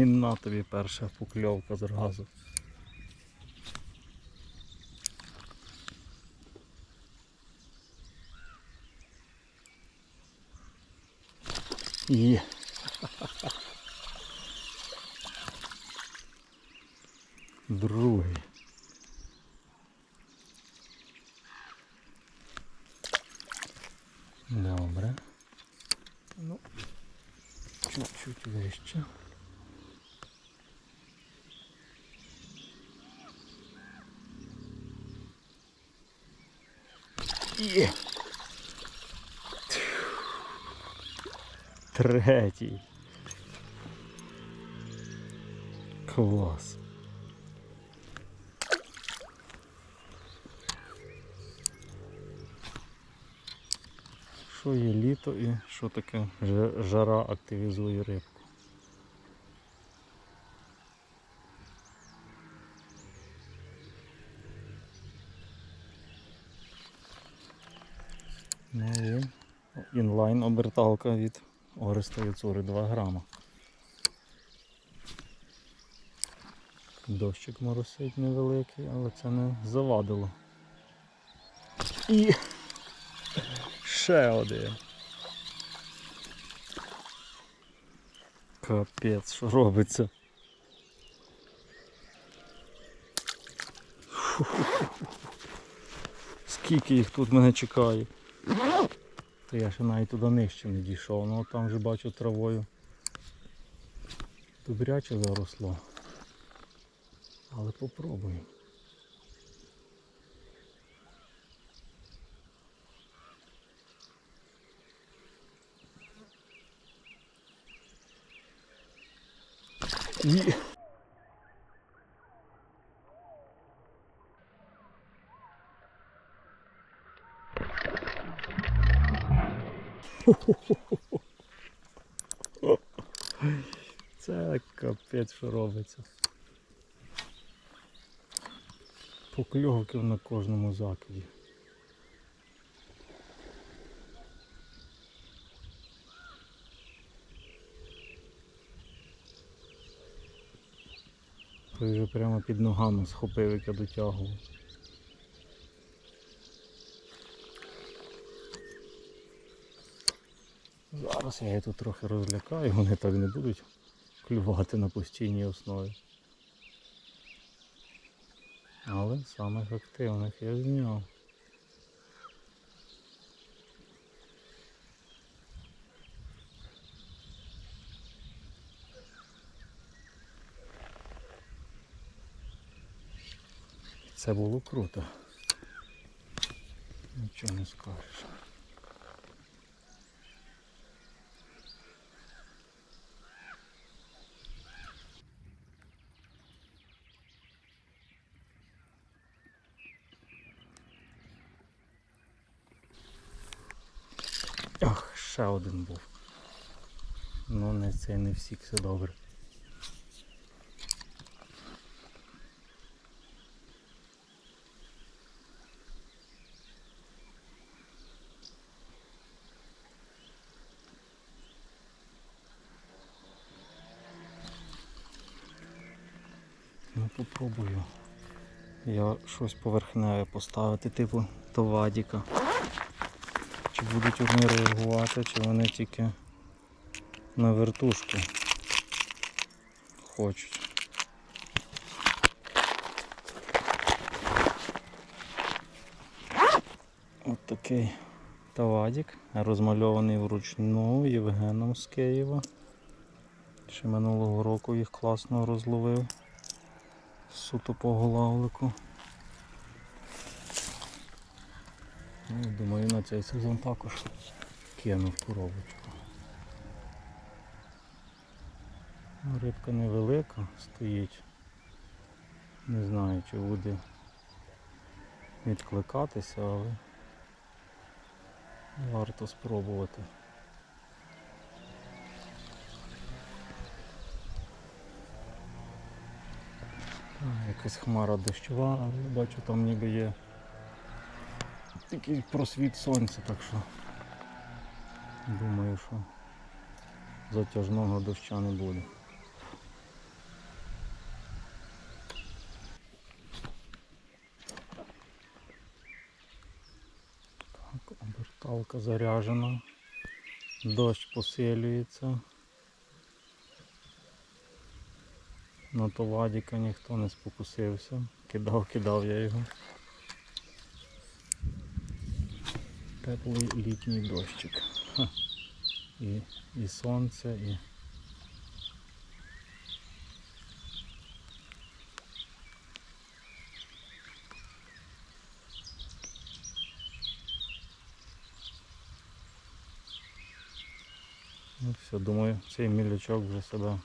І на тобі перша покльовка зразу. Є. Другий. Добре. Ну, чуть-чуть вище. Є. Третій. Клас. Що є літо і що таке жара активізує рибку? Ну інлайн оберталка від Орестої Цури 2 грама. Дощик моросить невеликий, але це не завадило. І ще один. Капець, що робиться. Скільки їх тут мене чекає. Та я ще навіть туди нижче не дійшов, ну там вже бачу травою. Добряче заросло. Але попробуємо. І... Це капець, що робиться. Покльовки на кожному закиді. Той вже прямо під ногами схопив, як дотягував. Зараз я її тут трохи розлякаю, вони так не будуть клювати на постійній основі. Але самих активних я зняв. Це було круто. Нічого не скажеш. Ах, ще один був. Ну не всік, все добре. Ну попробую. Я щось поверхневе поставити, типу товадіка. Чи будуть вони реагувати, чи вони тільки на вертушку хочуть. От такий тавадік, розмальований вручну Євгеном з Києва. Ще минулого року їх класно розловив. Суто по голавлику. Ну, думаю, на цей сезон також кинув коробочку. Ну, Рибка невелика стоїть. Не знаю, чи буде відкликатися, але варто спробувати. Якась хмара дощова, але бачу там ніби є такий просвіт сонця, так що думаю, що затяжного доща не буде. Палка заряжена. Дощ посилюється. На товадіка ніхто не спокусився. Кидав, кидав я його. Теплий літній дощик. Ха. І, і сонце, і. Все, думаю, цей мілячок вже себе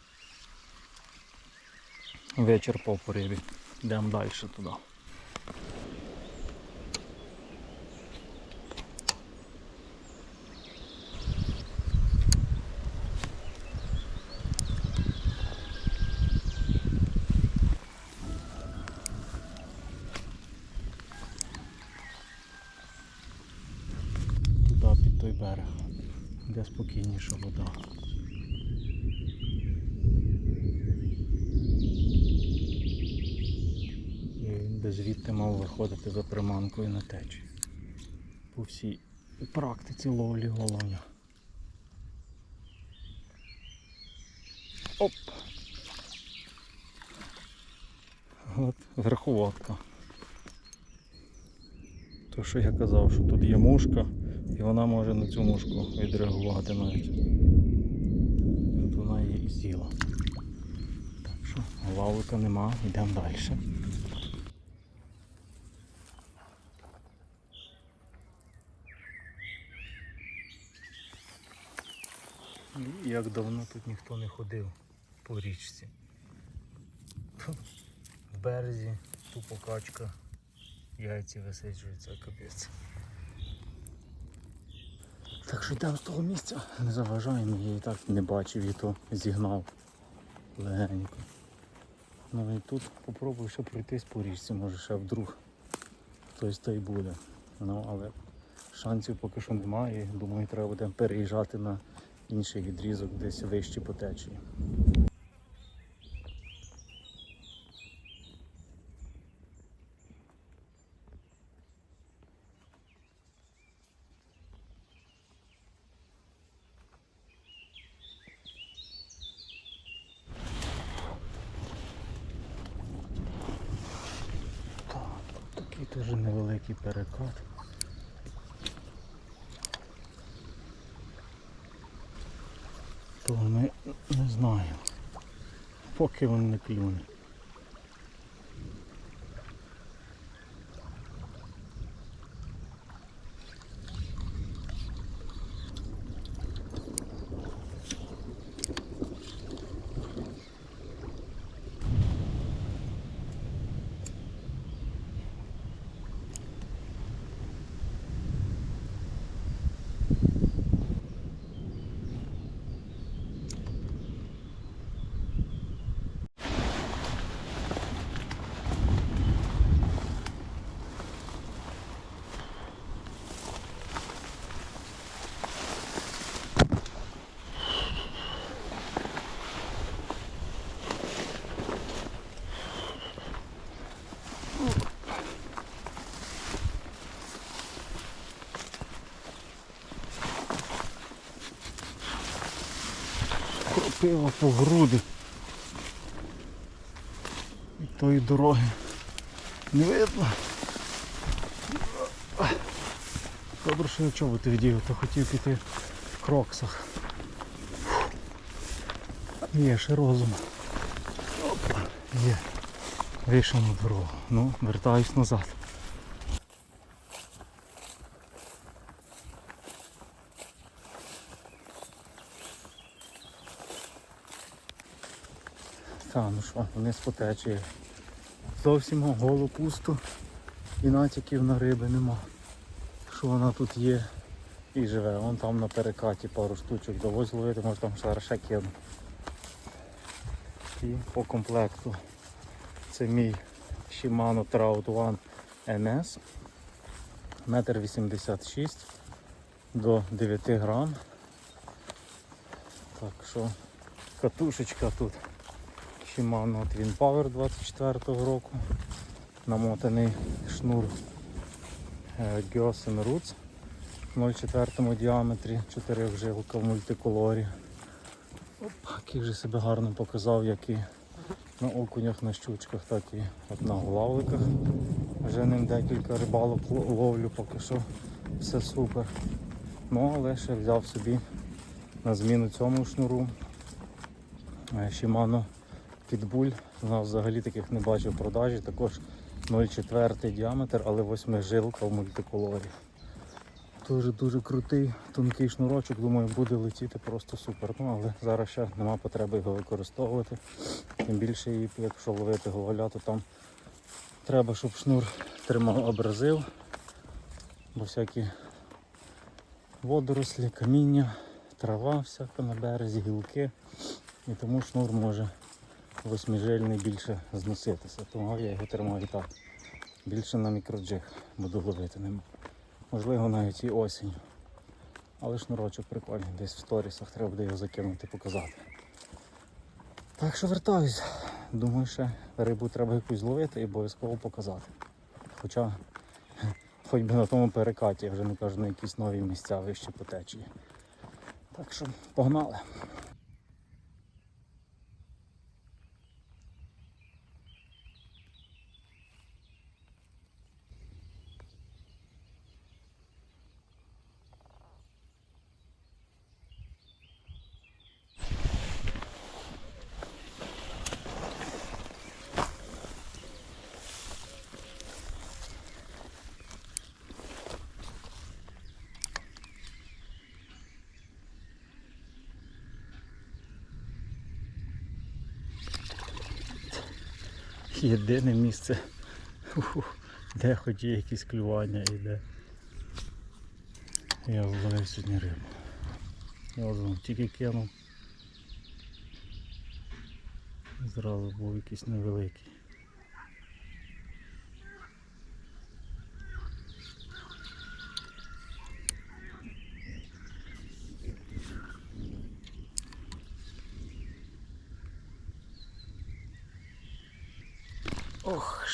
вечір по порибі. Йдемо далі. Туди під той берег, де спокійніша вода. Би звідти мав виходити за приманкою на течі. По всій практиці ловлі головня. Оп! От верховодка. То що я казав, що тут є мушка, і вона може на цю мушку відреагувати навіть. От вона її і з'їла. Так що, лавика нема, йдемо далі. Як давно тут ніхто не ходив по річці. В березі тупо качка, яйці висиджуються, капець. Так що йдемо з того місця, не заважаємо, я і так не бачив і то зігнав легенько. Ну і тут попробую ще пройтись по річці, може ще вдруг хтось то й буде. Ну але шансів поки що немає. Думаю, треба буде переїжджати на інший відрізок десь вище по течії. Так, тут такий теж невеликий перекат. То ми не знаємо. Поки він не клюне. Кропива по груди. І тої дороги не видно. Добре, що я чоботи вдів, то хотів піти в кроксах. Є ще розум. Опа, є. Вийшов на дорогу. Ну, вертаюсь назад. Та, ну що, вниз по течії. Зовсім голо пусто і натяків на риби нема. Що вона тут є і живе. Вон там на перекаті пару штучок довозь ловити, може там ще кину. І по комплекту. Це мій Shimano Trout One NS. Метр 86 до 9 грам. Так що катушечка тут Shimano Twin Power 24 року. Намотаний шнур е, Gyosen Roots 0,4 діаметрі, 4 жилка в мультиколорі. Оп, який же себе гарно показав, як і на окунях, на щучках, так і от на главликах. Вже ним декілька рибалок ловлю, поки що все супер. Ну, але ще взяв собі на зміну цьому шнуру. е, Shimano Знав, взагалі таких не бачив в продажі. Також 0,4 діаметр, але 8 жилка в мультиколорі. Дуже дуже крутий, тонкий шнурочок, думаю, буде летіти просто супер. Ну, але зараз ще нема потреби його використовувати. Тим більше, і якщо ловити головля, то там треба, щоб шнур тримав абразив, бо всякі водорослі, каміння, трава всяка на березі, гілки. І тому шнур може восьмижильний більше зноситися. Тому я його тримаю так. Більше на мікроджиг буду ловити ним. Можливо, навіть і осінь. Але шнурочок прикольний, десь в сторісах треба буде його закинути, показати. Так що вертаюсь. Думаю, ще рибу треба якусь зловити і обов'язково показати. Хоча хоч би на тому перекаті, я вже не кажу на якісь нові місця вище по течії. Так що погнали. Єдине місце, де хоч є якісь клювання і де. Я зловив сьогодні рибу. Я знову тільки кинув. Зразу був якийсь невеликий. Ох,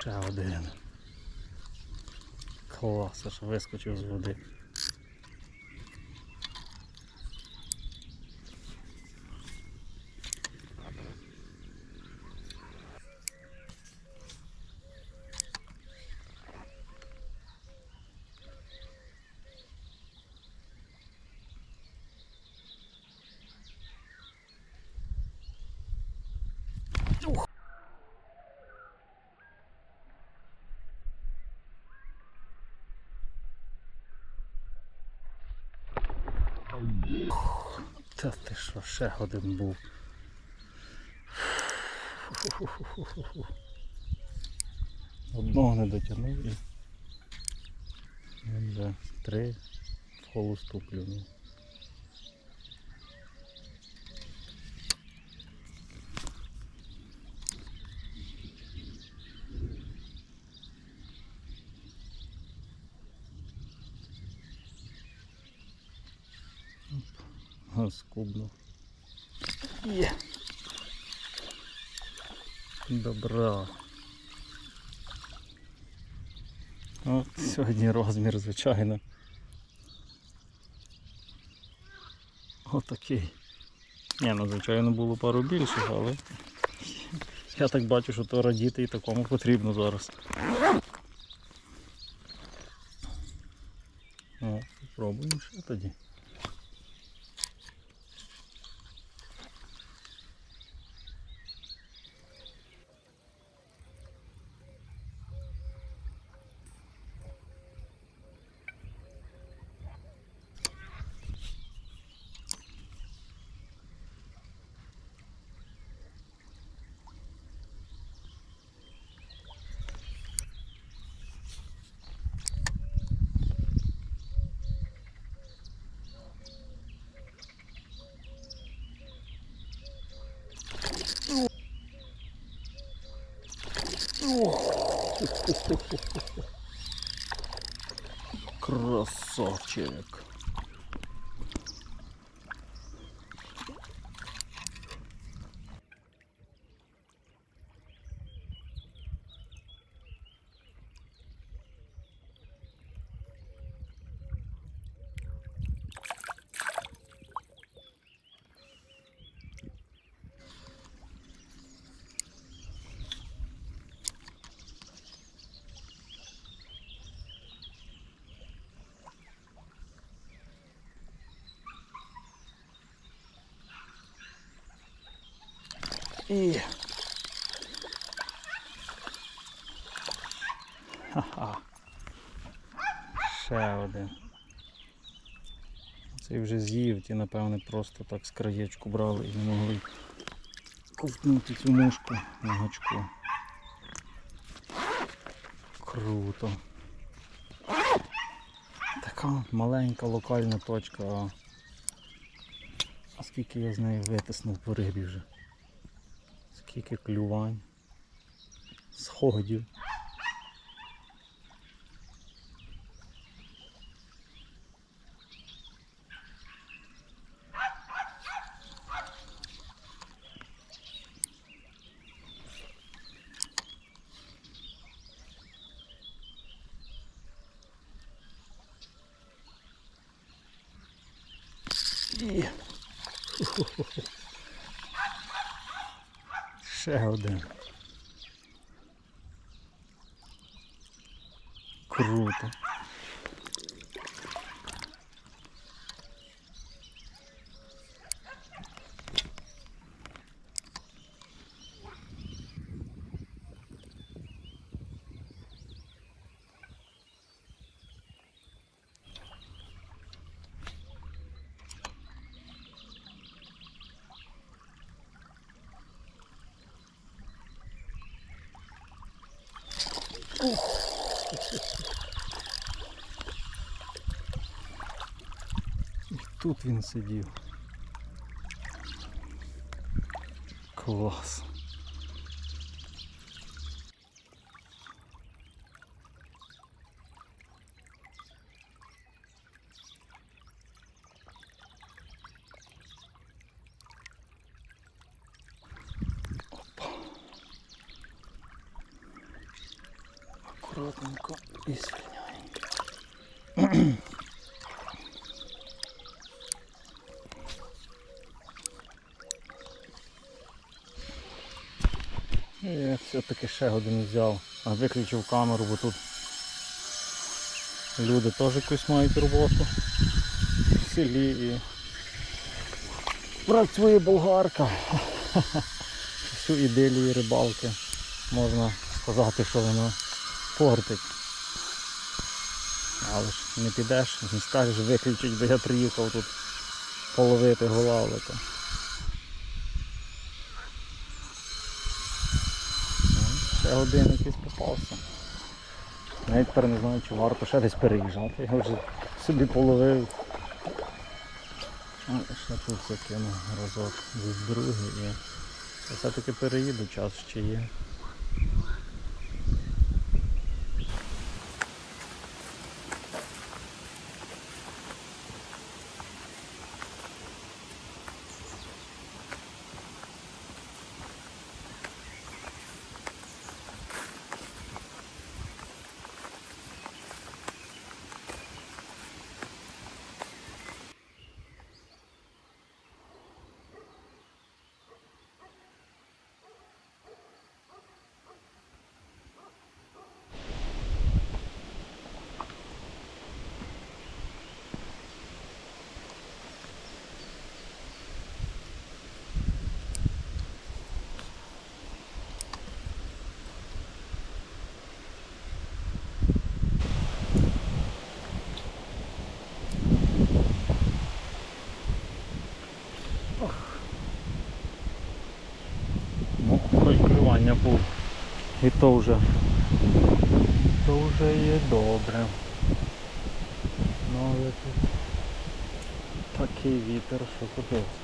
Ще один. Клас, аж вискочив з води. Та ти що, ще один був. Одного не дотягнув і вже три в холосту клюнув. Скубнув. Є. Добра. От сьогодні розмір, звичайно. Отакий. Ні, ну звичайно було пару більших, але я так бачу, що то радіти і такому потрібно зараз. О, спробуємо ще тоді. soft Sawcheck. І. Ха-ха. Ще один. Цей вже з'їв, ті, напевне, просто так з краєчку брали і не могли ковтнути цю мушку на гачку. Круто. Така маленька локальна точка. а- скільки я з неї витиснув по рибі вже. Скільки клювань, сходів. І... Ще один. Круто. І тут він сидів. Клас. Аккуратненько і звільняємо. Я все-таки ще один взяв, а виключив камеру, бо тут люди теж якусь мають роботу в селі і працює болгарка. Всю ідилію рибалки можна сказати, що воно портить. Але ж не підеш, не скажеш виключить, бо я приїхав тут половити голавлика. Ще один якийсь попався. Навіть тепер не знаю, чи варто ще десь переїжджати. Я вже собі половив. Ну, ще тут закину разок з другий і все-таки переїду, час ще є. Ну, хоч був. І то вже. То вже є добре. Ну але тут такий вітер, що капець.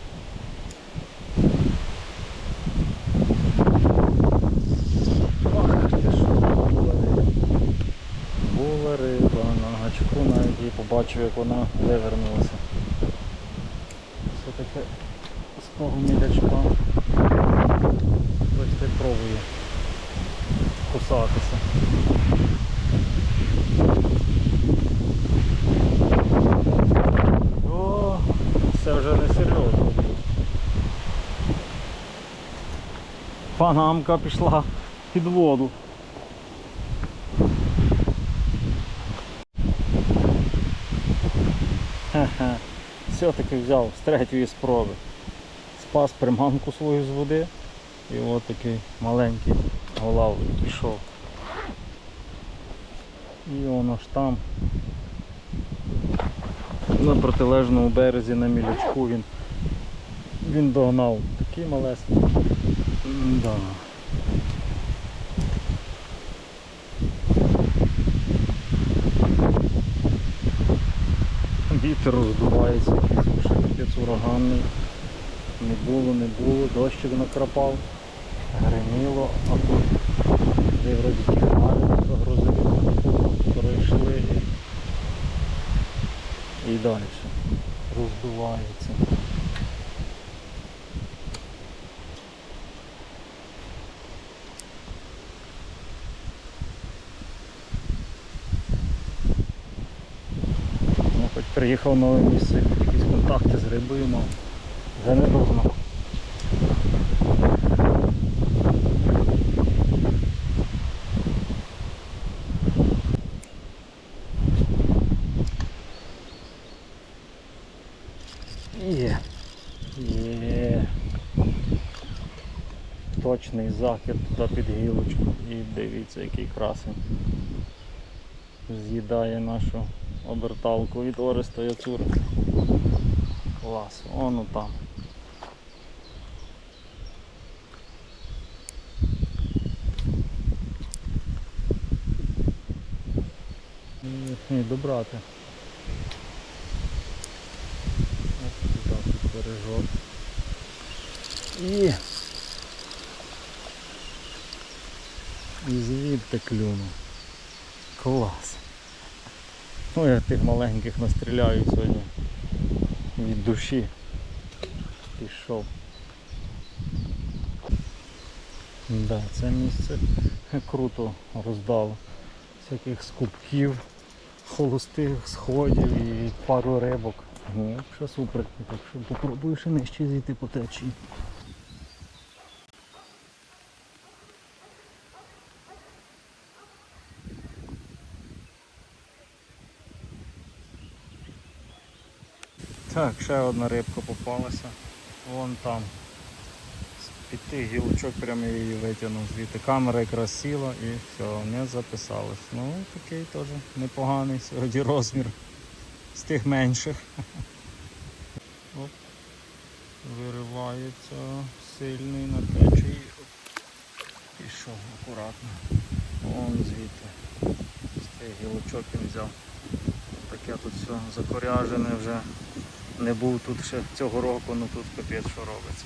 Ах ти що, була риба. Була риба на гачку навіть і побачив, як вона вивернулася. Все-таки з того мілячка Хтось ти пробує кусатися. О, це вже не серйозно. Панамка пішла під воду. Все-таки взяв з третьої спроби. Спас приманку свою з води. І от такий маленький голавлик пішов. І воно ж там. На протилежному березі на мілячку він, він догнав такий малесний. Да. Вітер роздувається, капець ураганний. Не було, не було, дощик накрапав, гриміло, а тут де вроді ті хмари загрузили, пройшли і далі роздувається. Ну, хоч приїхав в нове місце, якісь контакти з рибою мав. Вже не. Є. Є. Точний захід туди під гілочку. І дивіться, який красень. З'їдає нашу оберталку від Ореста Яцура. Клас, воно там. Ні, ні, добрати. Ось туди тут бережок. І... І звідти клюнув. Клас. Ну я тих маленьких настріляю сьогодні від душі. Пішов. Да, це місце круто роздало. Всяких скупків, холостих сходів і пару рибок. Ну, що супер. Так що попробую ще нижче зійти по течії. Так, ще одна рибка попалася. Вон там. З п'яти гілочок прямо її витягнув звідти. Камера якраз сіла і все, не записалось. Ну такий теж непоганий сьогодні розмір. З тих менших. Оп. Виривається сильний на течії. Пішов акуратно. Вон звідти. З тих гілочок він взяв. Таке тут все закоряжене вже. Не був тут ще цього року, ну тут капець що робиться.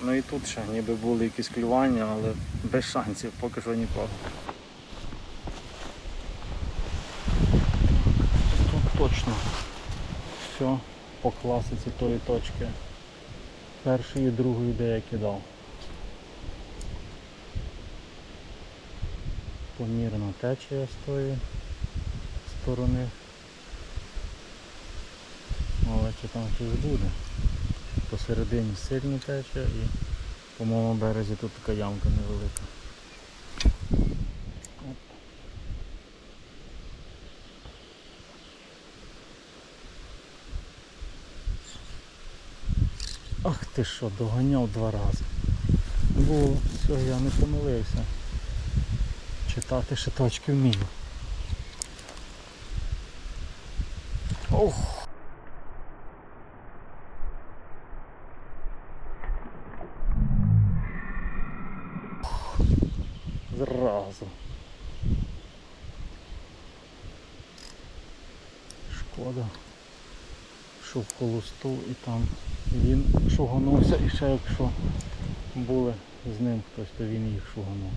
Ну і тут ще ніби були якісь клювання, але без шансів, поки що нікого. Тут точно все по класиці тої точки. Першої, і другої, де я кидав. Помірна течія з тої сторони. Але чи там щось буде. Посередині сильно тече і по моєму березі тут така ямка невелика. Ах ти що, доганяв два рази. Було, все, я не помилився. Читати ще точки вмію. Ох! Зразу. Шкода. Що в холосту і там він шуганувся і ще якщо були з ним хтось, то він їх шуганув.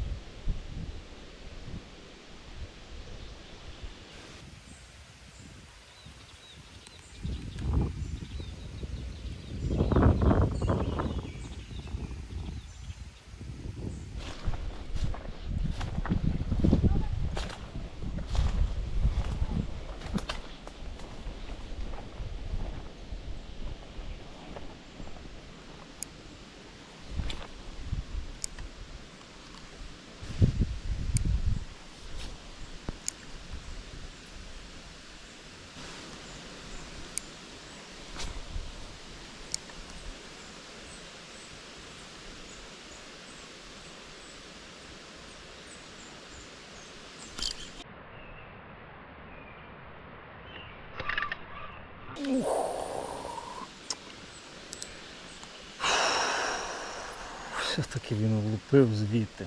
Все-таки він влупив звідти.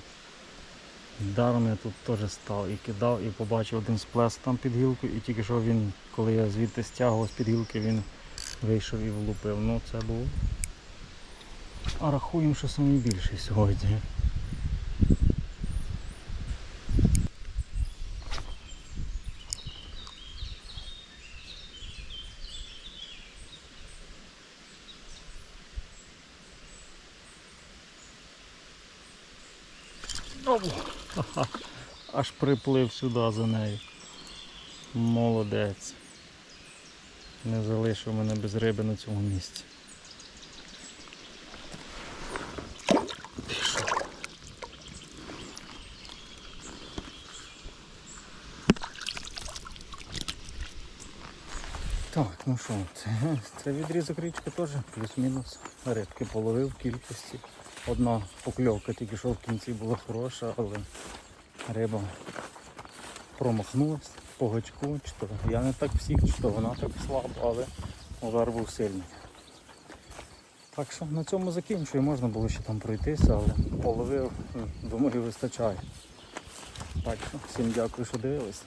Даром я тут теж став і кидав, і побачив один сплеск там під гілкою, і тільки що він, коли я звідти стягував з під гілки, він вийшов і влупив. Ну це був. А рахуємо, що найбільший сьогодні. Ха-ха, Аж приплив сюди за нею. Молодець. Не залишив мене без риби на цьому місці. Так, ну що, це, це відрізок річки теж плюс-мінус. Рибки половив в кількості. Одна покльовка тільки що в кінці була хороша, але риба промахнулась по гачку, чи то я не так всіх, чи то вона так слабо, але удар був сильний. Так що на цьому закінчую, можна було ще там пройтися, але половив, думаю, вистачає. Так що всім дякую, що дивились.